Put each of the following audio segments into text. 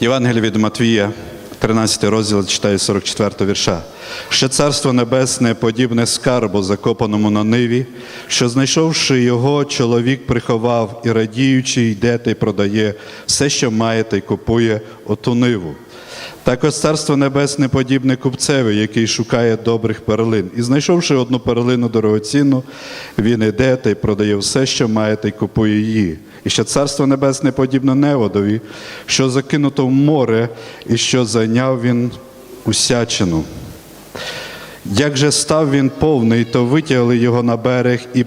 Євангелія від Матвія, 13 розділ, читаю 44 вірша. Ще царство небесне подібне скарбу, закопаному на ниві, що знайшовши його, чоловік приховав і радіючи, йде та й продає все, що має, та й купує оту ниву. Також царство небесне подібне купцеві, який шукає добрих перлин. І знайшовши одну перлину дорогоцінну, він іде та й продає все, що має, та й купує її. І що царство небесне подібне неводові, що закинуто в море, і що зайняв він усячину. Як же став він повний, то витягли його на берег і,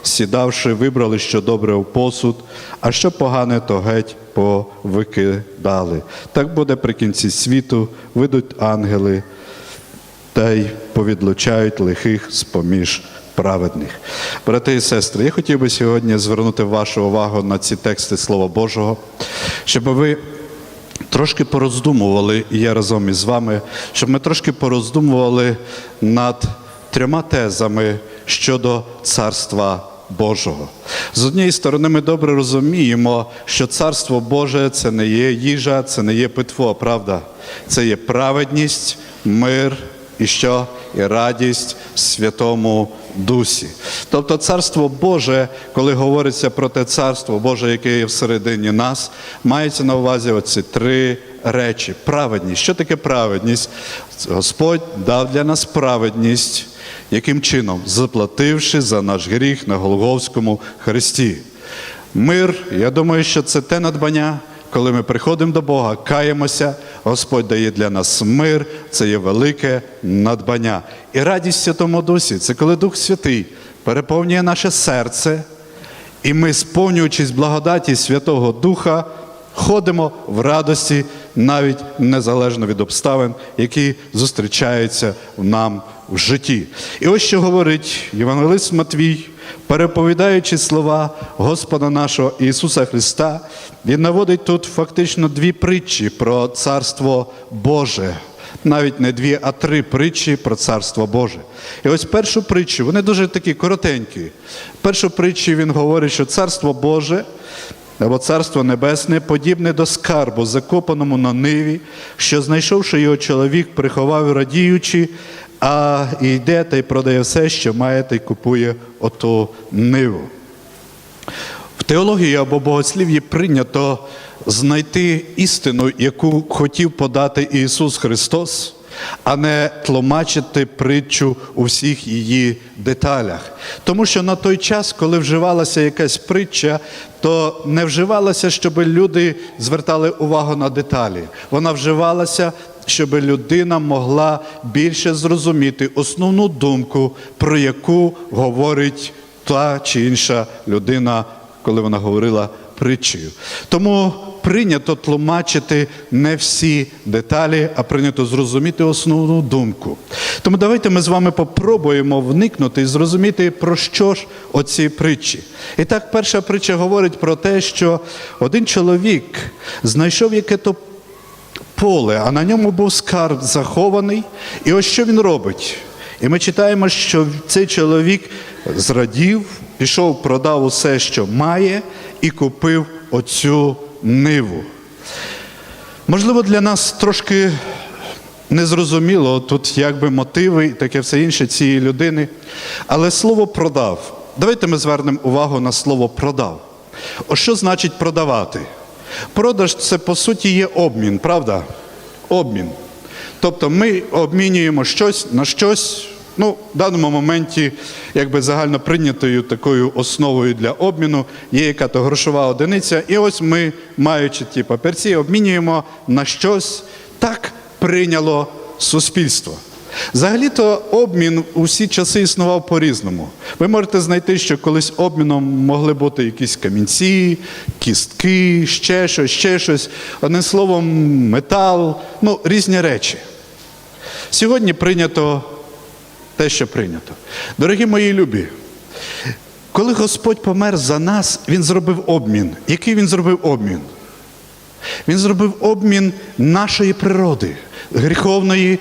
посідавши, вибрали, що добре в посуд, а що погане, то геть повикидали. Так буде при кінці світу, вийдуть ангели та й повідлучають лихих з-поміж праведних. Брати і сестри, я хотів би сьогодні звернути вашу увагу на ці тексти Слова Божого, щоб ви трошки пороздумували, і я разом із вами, щоб ми трошки пороздумували над трьома тезами щодо Царства Божого. З однієї сторони, ми добре розуміємо, що Царство Боже це не є їжа, це не є питво, правда? Це є праведність, мир і що? І радість Святому Дусі. Тобто Царство Боже, коли говориться про те Царство Боже, яке є всередині нас, мається на увазі оці три речі. Праведність. Що таке праведність? Господь дав для нас праведність. Яким чином? Заплативши за наш гріх на Голговському хресті. Мир, я думаю, що це те надбання, коли ми приходимо до Бога, каємося, Господь дає для нас мир, це є велике надбання. І радість Святому Дусі це коли Дух Святий переповнює наше серце, і ми, сповнюючись благодаті Святого Духа, ходимо в радості навіть незалежно від обставин, які зустрічаються в нам в житті. І ось що говорить Євангелист Матвій, переповідаючи слова Господа нашого Ісуса Христа, Він наводить тут фактично дві притчі про Царство Боже. Навіть не дві, а три притчі про Царство Боже. І ось першу притчу, вони дуже такі коротенькі. Першу притчу він говорить, що Царство Боже або Царство Небесне подібне до скарбу, закопаному на ниві, що, знайшовши його чоловік, приховав радіючи, а йде та й продає все, що має, та й купує оту ниву. В теології або богослів'ї прийнято знайти істину, яку хотів подати Ісус Христос, а не тлумачити притчу у всіх її деталях. Тому що на той час, коли вживалася якась притча, то не вживалася, щоб люди звертали увагу на деталі. Вона вживалася, щоб людина могла більше зрозуміти основну думку, про яку говорить та чи інша людина, коли вона говорила притчею. Тому прийнято тлумачити не всі деталі, а прийнято зрозуміти основну думку. Тому давайте ми з вами попробуємо вникнути і зрозуміти, про що ж оці притчі. І так, перша притча говорить про те, що один чоловік знайшов яке-то поле, а на ньому був скарб захований. І ось що він робить. І ми читаємо, що цей чоловік зрадів, пішов, продав усе, що має, і купив оцю ниву. Можливо, для нас трошки незрозуміло тут якби мотиви і таке все інше цієї людини. Але слово продав. Давайте ми звернемо увагу на слово продав. О що значить продавати? Продаж це по суті є обмін, правда? Обмін. Тобто ми обмінюємо щось на щось. Ну, в даному моменті, якби загально прийнятою такою основою для обміну є яка-то грошова одиниця. І ось ми, маючи ті папірці, обмінюємо на щось. Так прийняло суспільство. Взагалі-то обмін у всі часи існував по-різному. Ви можете знайти, що колись обміном могли бути якісь камінці, кістки, ще щось, ще щось. Одним словом, метал, ну, різні речі. Сьогодні прийнято те, що прийнято. Дорогі мої любі, коли Господь помер за нас, Він зробив обмін. Який він зробив обмін? Він зробив обмін нашої природи, гріховної,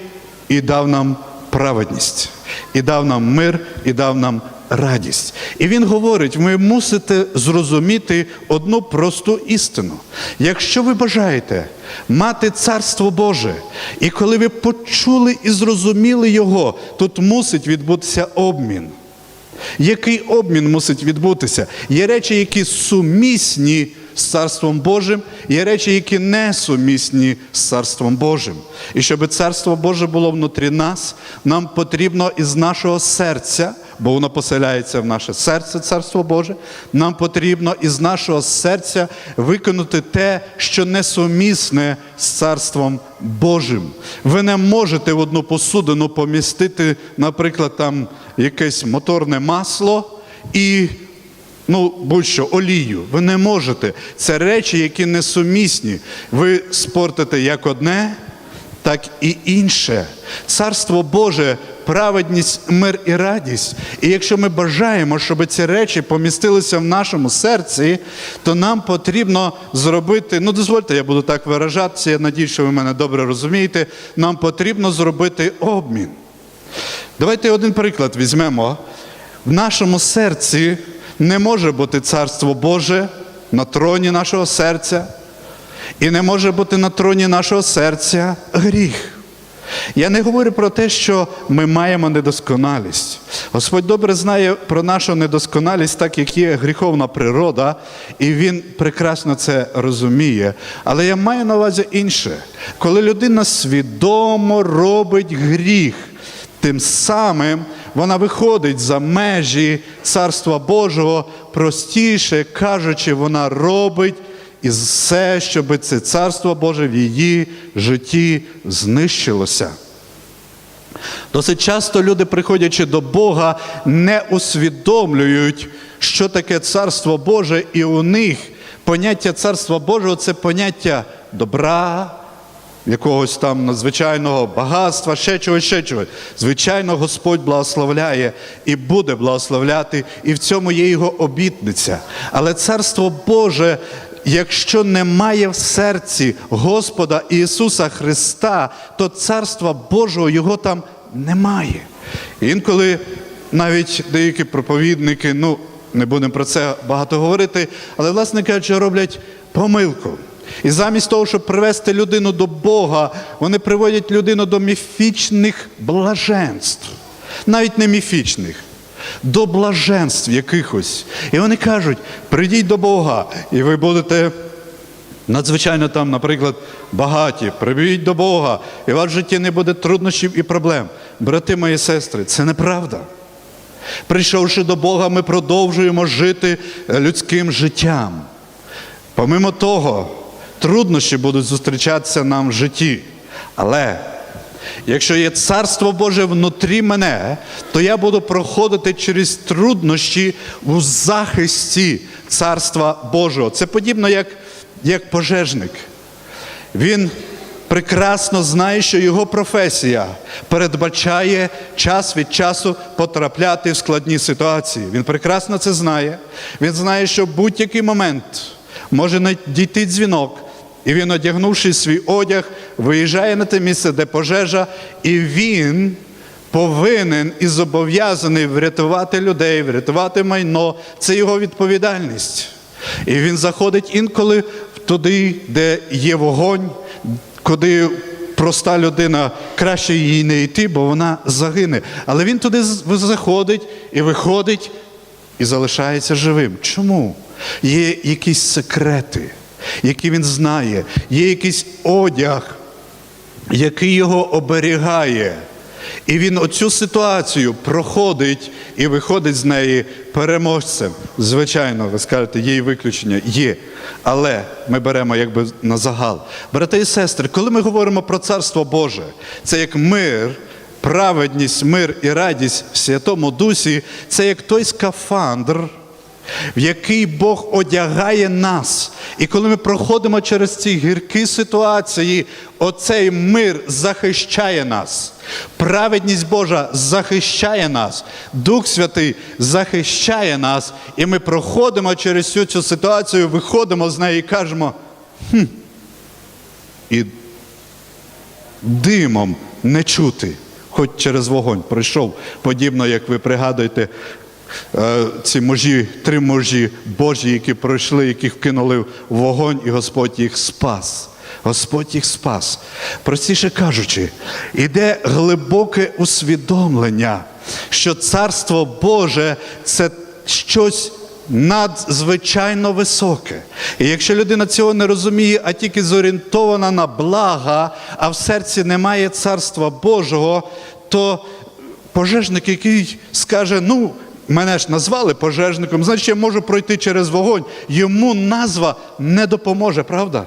і дав нам праведність, і дав нам мир, і дав нам радість. І він говорить: ви мусите зрозуміти одну просту істину. Якщо ви бажаєте мати царство Боже, і коли ви почули і зрозуміли його, тут мусить відбутися обмін. Який обмін мусить відбутися? Є речі, які сумісні з Царством Божим, є речі, які не сумісні з Царством Божим. І щоб Царство Боже було внутрі нас, нам потрібно із нашого серця, бо воно поселяється в наше серце, Царство Боже, нам потрібно із нашого серця виконати те, що несумісне з Царством Божим. Ви не можете в одну посудину помістити, наприклад, там якесь моторне масло і ну, будь-що, олію. Ви не можете. Це речі, які несумісні. Ви спортите як одне, так і інше. Царство Боже, праведність, мир і радість. І якщо ми бажаємо, щоб ці речі помістилися в нашому серці, то нам потрібно зробити, ну дозвольте, я буду так виражатися, я надію, що ви мене добре розумієте. Нам потрібно зробити обмін. Давайте один приклад візьмемо. В нашому серці не може бути царство Боже на троні нашого серця, і не може бути на троні нашого серця гріх. Я не говорю про те, що ми маємо недосконалість. Господь добре знає про нашу недосконалість, так як є гріховна природа, і Він прекрасно це розуміє. Але я маю на увазі інше. Коли людина свідомо робить гріх, тим самим вона виходить за межі Царства Божого, простіше кажучи, вона робить і все, щоб це Царство Боже в її житті знищилося. Досить часто люди, приходячи до Бога, не усвідомлюють, що таке Царство Боже, і у них поняття Царства Божого це поняття добра, якогось там надзвичайного багатства, ще чогось, ще чогось. Звичайно, Господь благословляє і буде благословляти, і в цьому є його обітниця. Але Царство Боже, якщо немає в серці Господа Ісуса Христа, то Царства Божого його там немає. Інколи навіть деякі проповідники, ну не будемо про це багато говорити, але, власне кажучи, роблять помилку. І замість того, щоб привести людину до Бога, вони приводять людину до міфічних блаженств, навіть не міфічних, до блаженств якихось. І вони кажуть: прийдіть до Бога, і ви будете надзвичайно там, наприклад, багаті, прибіть до Бога, і у вас в житті не буде труднощів і проблем. Брати мої сестри, це неправда. Прийшовши до Бога, ми продовжуємо жити людським життям. Помимо того, труднощі будуть зустрічатися нам в житті. Але якщо є царство Боже внутрі мене, то я буду проходити через труднощі у захисті царства Божого. Це подібно як, як пожежник. Він прекрасно знає, що його професія передбачає час від часу потрапляти в складні ситуації. Він прекрасно це знає. Він знає, що в будь-який момент може надійти дзвінок, і він, одягнувши свій одяг, виїжджає на те місце, де пожежа, і він повинен і зобов'язаний врятувати людей, врятувати майно. Це його відповідальність. І він заходить інколи туди, де є вогонь, куди проста людина краще їй не йти, бо вона загине. Але він туди заходить і виходить і залишається живим. Чому? Є якісь секрети, які він знає, є якийсь одяг, який його оберігає. І він оцю ситуацію проходить і виходить з неї переможцем. Звичайно, ви скажете, є і виключення, є. Але ми беремо якби на загал. Брати і сестри, коли ми говоримо про Царство Боже, це як мир, праведність, мир і радість в Святому Дусі, це як той скафандр, в який Бог одягає нас. І коли ми проходимо через ці гіркі ситуації, оцей мир захищає нас. Праведність Божа захищає нас, Дух Святий захищає нас, і ми проходимо через всю цю ситуацію, виходимо з неї і кажемо, хм, і димом не чути, хоч через вогонь пройшов, подібно, як ви пригадуєте, ці можі, три можі Божі, які пройшли, яких вкинули в вогонь, і Господь їх спас. Господь їх спас. Простіше кажучи, іде глибоке усвідомлення, що Царство Боже це щось надзвичайно високе. І якщо людина цього не розуміє, а тільки зорієнтована на блага, а в серці немає Царства Божого, то пожежник, який скаже, ну, мене ж назвали пожежником, значить я можу пройти через вогонь. Йому назва не допоможе, правда?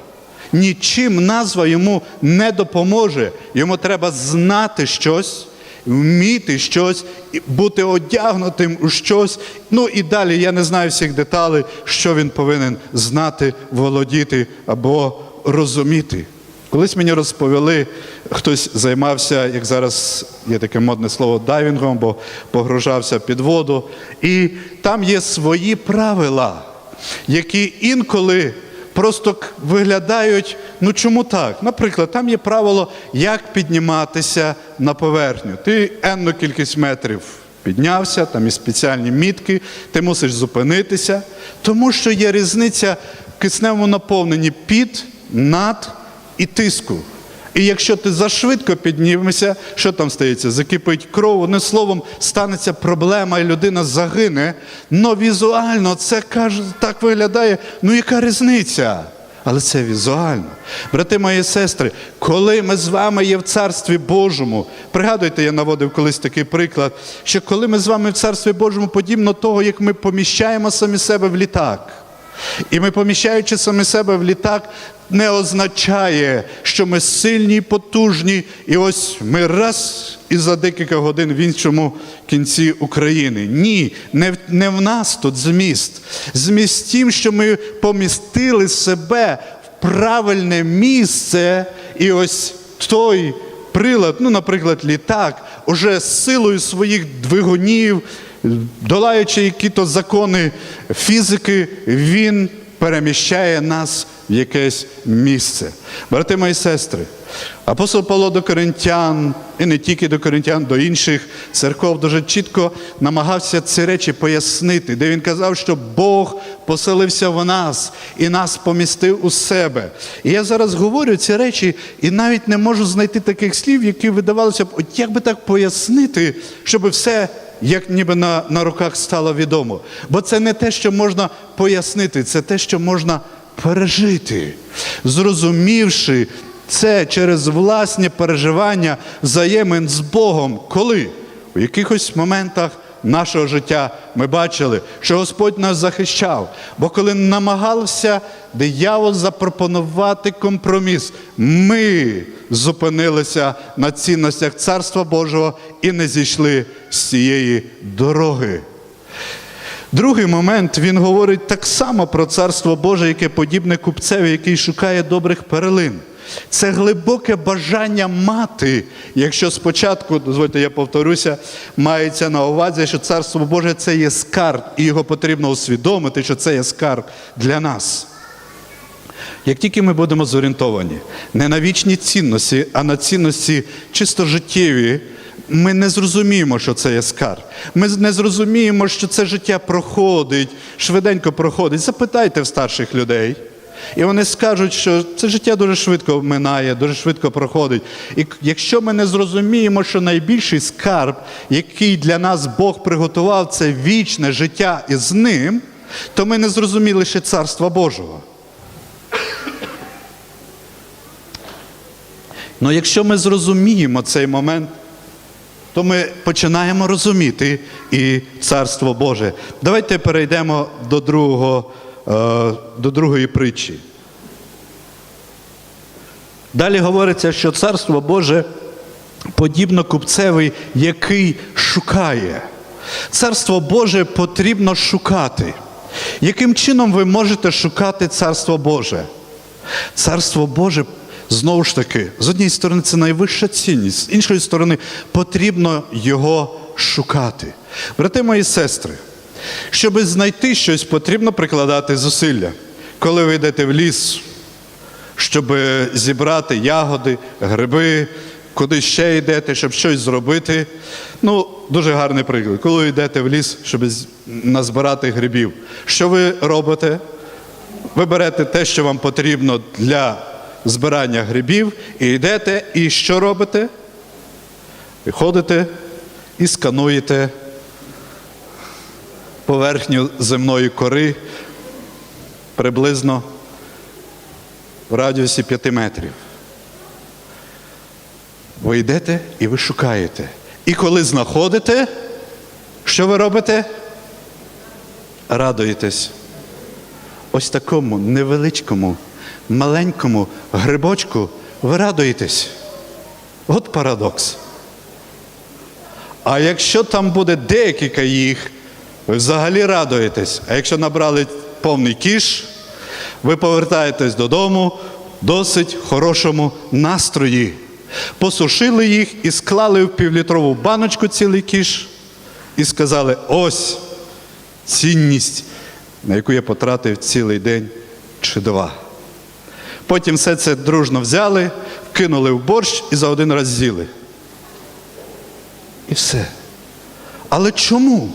Нічим назва йому не допоможе. Йому треба знати щось, вміти щось, бути одягнутим у щось. Ну і далі я не знаю всіх деталей, що він повинен знати, володіти або розуміти. Колись мені розповіли, хтось займався, як зараз є таке модне слово, дайвінгом, бо погружався під воду. І там є свої правила, які інколи просто виглядають, ну чому так? Наприклад, там є правило, як підніматися на поверхню. Ти енну кількість метрів піднявся, там є спеціальні мітки, ти мусиш зупинитися, тому що є різниця в кисневому наповненні під, над і тиску. І якщо ти зашвидко піднімешся, що там стається? Закипить кров, одним словом, станеться проблема, і людина загине. Но візуально це каже, так виглядає. Ну яка різниця? Але це візуально. Брати мої сестри, коли ми з вами є в Царстві Божому, пригадуйте, я наводив колись такий приклад, що коли ми з вами в Царстві Божому, подібно того, як ми поміщаємо самі себе в літак. І ми, поміщаючи самі себе в літак, не означає, що ми сильні, і потужні, і ось ми раз і за декілька годин в іншому кінці України. Ні, не в, не в нас тут зміст. Зміст тим, що ми помістили себе в правильне місце, і ось той прилад, ну, наприклад, літак, уже з силою своїх двигунів, долаючи які-то закони фізики, він переміщає нас в якесь місце. Брати мої сестри, апостол Павло до коринтян, і не тільки до коринтян, до інших церков дуже чітко намагався ці речі пояснити, де він казав, що Бог поселився в нас і нас помістив у себе. І я зараз говорю ці речі і навіть не можу знайти таких слів, які видавалося б, от як би так пояснити, щоб все як ніби на, на руках стало відомо. Бо це не те, що можна пояснити, це те, що можна пережити, зрозумівши це через власні переживання взаємин з Богом, коли у якихось моментах нашого життя ми бачили, що Господь нас захищав. Бо коли намагався диявол запропонувати компроміс, ми зупинилися на цінностях Царства Божого і не зійшли з цієї дороги. Другий момент він говорить так само про царство Боже, яке подібне купцеві, який шукає добрих перлин. Це глибоке бажання мати, якщо спочатку, дозвольте, я повторюся, мається на увазі, що царство Боже це є скарб, і його потрібно усвідомити, що це є скарб для нас. Як тільки ми будемо зорієнтовані не на вічні цінності, а на цінності чисто життєві, ми не зрозуміємо, що це є скарб. Ми не зрозуміємо, що це життя проходить, швиденько проходить. Запитайте в старших людей. І вони скажуть, що це життя дуже швидко минає, дуже швидко проходить. І якщо ми не зрозуміємо, що найбільший скарб, який для нас Бог приготував, це вічне життя із ним, то ми не зрозуміли ще Царства Божого. Ну якщо ми зрозуміємо цей момент, то ми починаємо розуміти і Царство Боже. Давайте перейдемо до, другого, до другої притчі. Далі говориться, що Царство Боже подібно купцевий, який шукає. Царство Боже потрібно шукати. Яким чином ви можете шукати Царство Боже? Царство Боже, знову ж таки, з однієї сторони, це найвища цінність, з іншої сторони, потрібно його шукати. Брати мої сестри, щоб знайти щось, потрібно прикладати зусилля. Коли ви йдете в ліс, щоб зібрати ягоди, гриби, куди ще йдете, щоб щось зробити. Ну, дуже гарний приклад. Коли йдете в ліс, щоб назбирати грибів, що ви робите? Ви берете те, що вам потрібно для збирання грибів, і йдете, і що робите? Ви ходите і скануєте поверхню земної кори приблизно в радіусі 5 метрів. Ви йдете і ви шукаєте. І коли знаходите, що ви робите? Радуєтесь. Ось такому невеличкому, маленькому грибочку ви радуєтесь. От парадокс. А якщо там буде декілька їх, ви взагалі радуєтесь. А якщо набрали повний кіш, ви повертаєтесь додому в досить хорошому настрої. Посушили їх і склали в півлітрову баночку цілий кіш і сказали: ось цінність, на яку я потратив цілий день чи два. Потім все це дружно взяли, кинули в борщ і за один раз з'їли. І все. Але чому?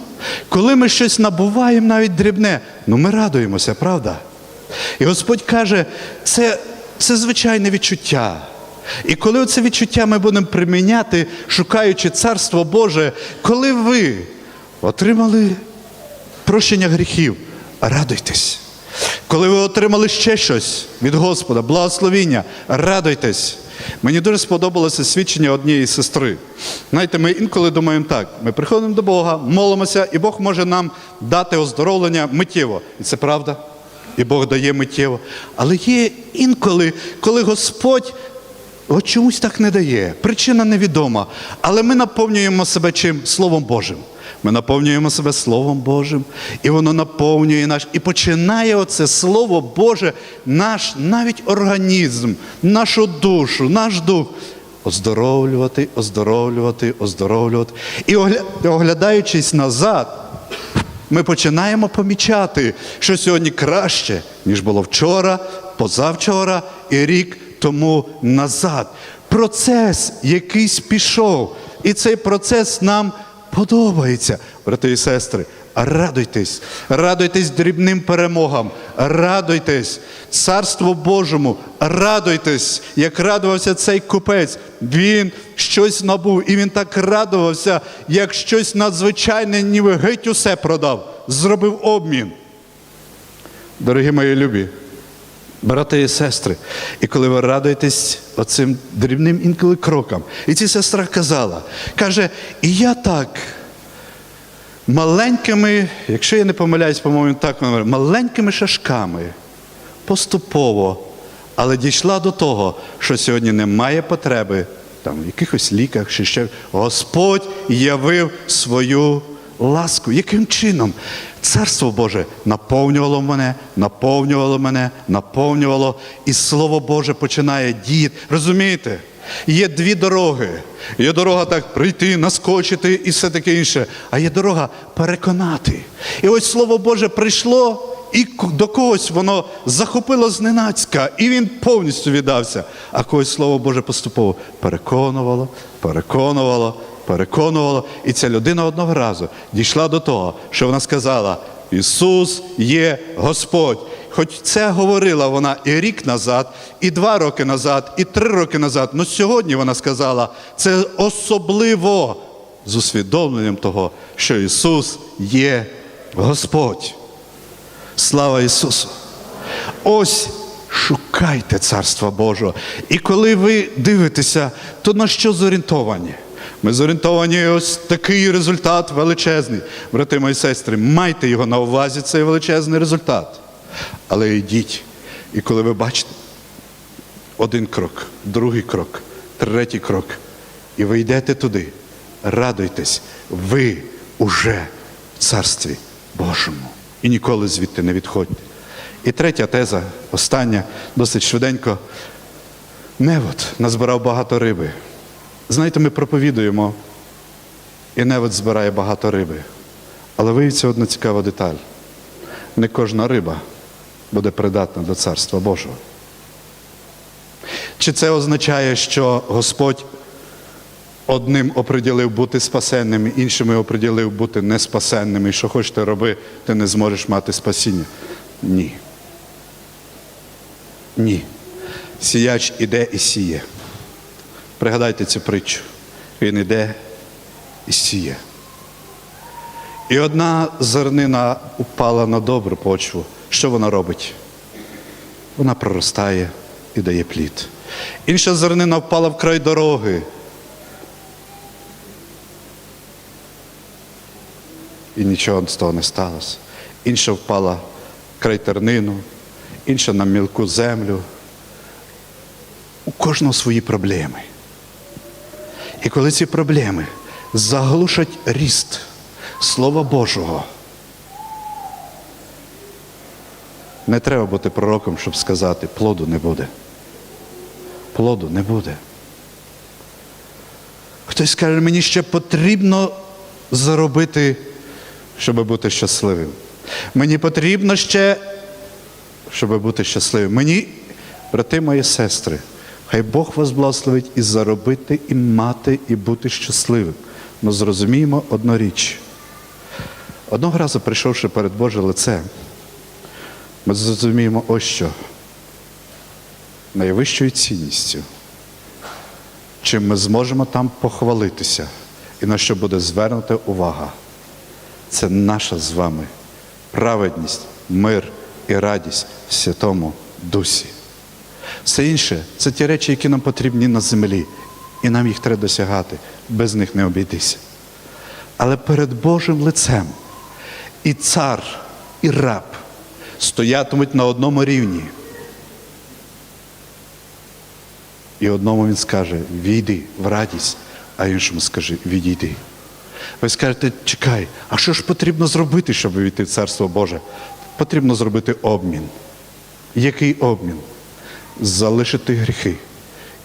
Коли ми щось набуваємо навіть дрібне, ну ми радуємося, правда? І Господь каже, це, це звичайне відчуття. І коли це відчуття ми будемо приміняти, шукаючи Царство Боже, коли ви отримали прощення гріхів, радуйтесь. Коли ви отримали ще щось від Господа, благословіння, радуйтесь. Мені дуже сподобалося свідчення однієї сестри. Знаєте, ми інколи думаємо так: ми приходимо до Бога, молимося, і Бог може нам дати оздоровлення миттєво. І це правда. І Бог дає миттєво. Але є інколи, коли Господь от чомусь так не дає. Причина невідома. Але ми наповнюємо себе чим? Словом Божим. Ми наповнюємо себе Словом Божим, і воно наповнює наш. І починає оце Слово Боже, наш навіть організм, нашу душу, наш дух оздоровлювати, оздоровлювати, оздоровлювати. І оглядаючись назад, ми починаємо помічати, що сьогодні краще, ніж було вчора, позавчора і рік тому назад. Процес якийсь пішов, і цей процес нам подобається, брати і сестри. Радуйтесь, радуйтесь дрібним перемогам, радуйтесь. Царству Божому, радуйтесь, як радувався цей купець. Він щось набув, і він так радувався, як щось надзвичайне, ніби геть усе продав, зробив обмін. Дорогі мої любі, брати і сестри, і коли ви радуєтесь оцим дрібним інколи крокам, і ця сестра казала, каже, і я так маленькими, якщо я не помиляюсь, по-моєму, так маленькими шашками, поступово, але дійшла до того, що сьогодні немає потреби там, в якихось ліках чи ще. Господь явив свою ласку. Яким чином? Царство Боже наповнювало мене, наповнювало мене, наповнювало, і Слово Боже починає діяти. Розумієте? Є дві дороги. Є дорога так прийти, наскочити і все таке інше. А є дорога переконати. І ось Слово Боже прийшло, і до когось воно захопило зненацька, і він повністю віддався. А когось Слово Боже поступово переконувало, переконувало, переконувало. І ця людина одного разу дійшла до того, що вона сказала: Ісус є Господь. Хоч це говорила вона і рік назад, і два роки назад, і три роки назад. але сьогодні вона сказала це особливо з усвідомленням того, що Ісус є Господь. Слава Ісусу! Ось шукайте Царства Божого. І коли ви дивитеся, то на що зорієнтовані? Ми зорієнтовані ось такий результат величезний. Брати мої сестри, майте його на увазі, цей величезний результат. Але йдіть. І коли ви бачите один крок, другий крок, третій крок, і ви йдете туди, радуйтесь, ви уже в Царстві Божому. І ніколи звідти не відходьте. І третя теза, остання, досить швиденько. Невод назбирав багато риби. Знаєте, ми проповідуємо, і невод збирає багато риби. Але виявиться одна цікава деталь. Не кожна риба буде придатна до Царства Божого. Чи це означає, що Господь одним оприділив бути спасенними, іншими оприділив бути неспасенними. І що хочете роби, ти не зможеш мати спасіння. Ні. Ні. Сіяч іде і сіє. Пригадайте цю притчу. Він іде і сіє. І одна зернина упала на добру почву. Що вона робить? Вона проростає і дає плід. Інша зернина впала в край дороги. І нічого з того не сталося. Інша впала в край тернину, інша на мілку землю. У кожного свої проблеми. І коли ці проблеми заглушать ріст Слова Божого, не треба бути пророком, щоб сказати, плоду не буде. Плоду не буде. Хтось каже, мені ще потрібно заробити, щоб бути щасливим. Мені потрібно ще, щоб бути щасливим. Мені, брати мої сестри, хай Бог вас благословить і заробити, і мати, і бути щасливим. Ну зрозуміємо одну річ. Одного разу, прийшовши перед Боже лице, ми зрозуміємо ось що. Найвищою цінністю, чим ми зможемо там похвалитися і на що буде звернута увага. Це наша з вами праведність, мир і радість в Святому Дусі. Все інше це ті речі, які нам потрібні на землі, і нам їх треба досягати, без них не обійтися. Але перед Божим лицем і цар, і раб стоятимуть на одному рівні. І одному він скаже, війди в радість, а іншому скаже, відійди. Ви скажете, чекай, а що ж потрібно зробити, щоб війти в Царство Боже? Потрібно зробити обмін. Який обмін? Залишити гріхи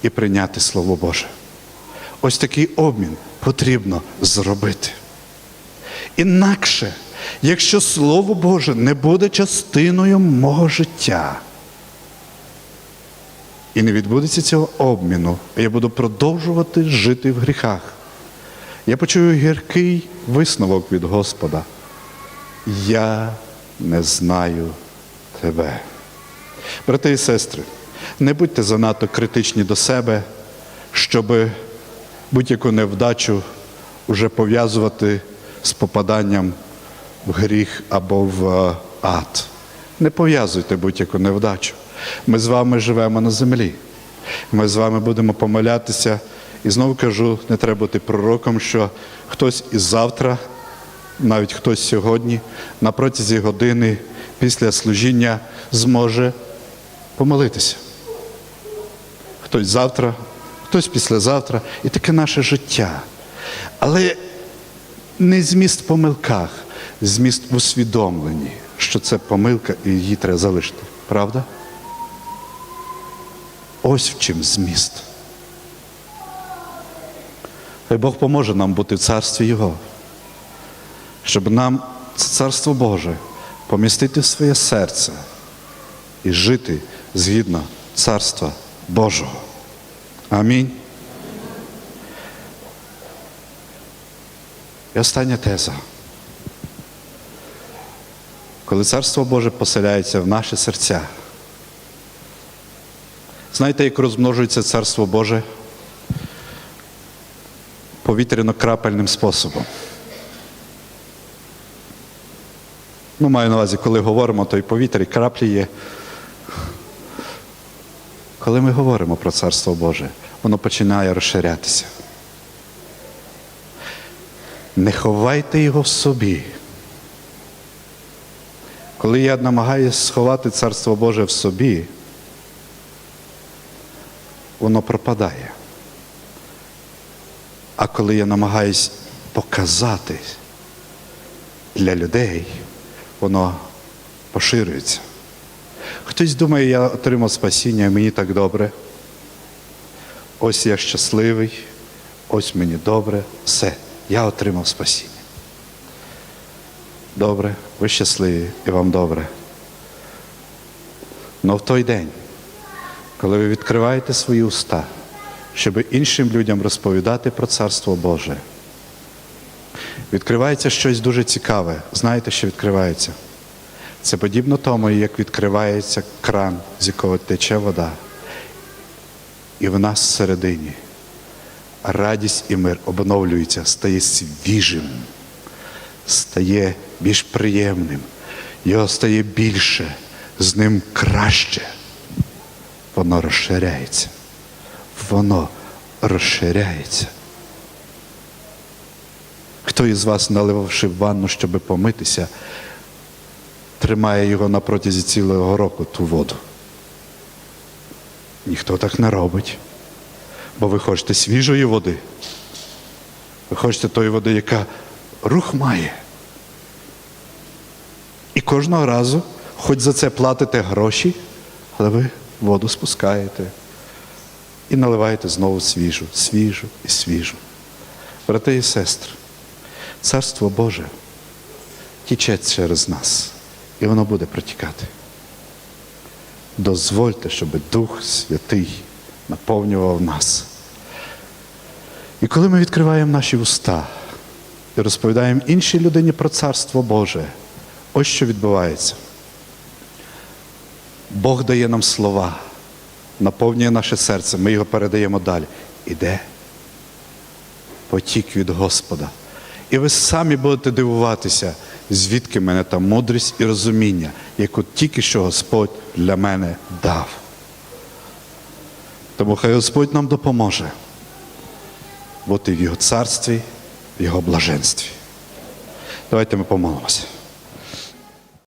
і прийняти Слово Боже. Ось такий обмін потрібно зробити. Інакше, якщо Слово Боже не буде частиною мого життя, і не відбудеться цього обміну, я буду продовжувати жити в гріхах. Я почую гіркий висновок від Господа. Я не знаю тебе. Брати і сестри, не будьте занадто критичні до себе, щоб будь-яку невдачу вже пов'язувати з попаданням в гріх або в е, ад. Не пов'язуйте будь-яку невдачу. Ми з вами живемо на землі. Ми з вами будемо помилятися. І знову кажу, не треба бути пророком, що хтось і завтра, навіть хтось сьогодні, на протязі години після служіння зможе помолитися. Хтось завтра, хтось післязавтра, і таке наше життя. Але не зміст в помилках, зміст в усвідомленні, що це помилка і її треба залишити. Правда? Ось в чим зміст. Хай Бог поможе нам бути в царстві Його, щоб нам це царство Боже помістити в своє серце і жити згідно царства Божого. Амінь. І остання теза. Коли Царство Боже поселяється в наші серця, знаєте, як розмножується Царство Боже? Повітряно-крапельним способом. Ну, маю на увазі, коли говоримо, то і повітря, і краплі є. Коли ми говоримо про Царство Боже, воно починає розширятися. Не ховайте його в собі. Коли я намагаюся сховати Царство Боже в собі, воно пропадає. А коли я намагаюсь показати для людей, воно поширюється. Хтось думає, я отримав спасіння, і мені так добре. Ось я щасливий, ось мені добре, все, я отримав спасіння. Добре, ви щасливі і вам добре. Но в той день, коли ви відкриваєте свої уста щоб іншим людям розповідати про Царство Боже. Відкривається щось дуже цікаве. Знаєте, що відкривається? Це подібно тому, як відкривається кран, з якого тече вода. І в нас всередині радість і мир обновлюється, стає свіжим, стає більш приємним, його стає більше, з ним краще. Воно розширяється. Воно розширяється. Хто із вас, наливавши ванну, щоб помитися, тримає його на протязі цілого року ту воду? Ніхто так не робить. Бо ви хочете свіжої води. Ви хочете тої води, яка рух має. І кожного разу, хоч за це платите гроші, але ви воду спускаєте і наливаєте знову свіжу, свіжу і свіжу. Брати і сестри, Царство Боже тіче через нас, і воно буде протікати. Дозвольте, щоб Дух Святий наповнював нас. І коли ми відкриваємо наші уста і розповідаємо іншій людині про Царство Боже, ось що відбувається. Бог дає нам слова, наповнює наше серце, ми його передаємо далі. Іде потік від Господа. І ви самі будете дивуватися, звідки мене та мудрість і розуміння, яку тільки що Господь для мене дав. Тому хай Господь нам допоможе бути в Його царстві, в Його блаженстві. Давайте ми помолимося.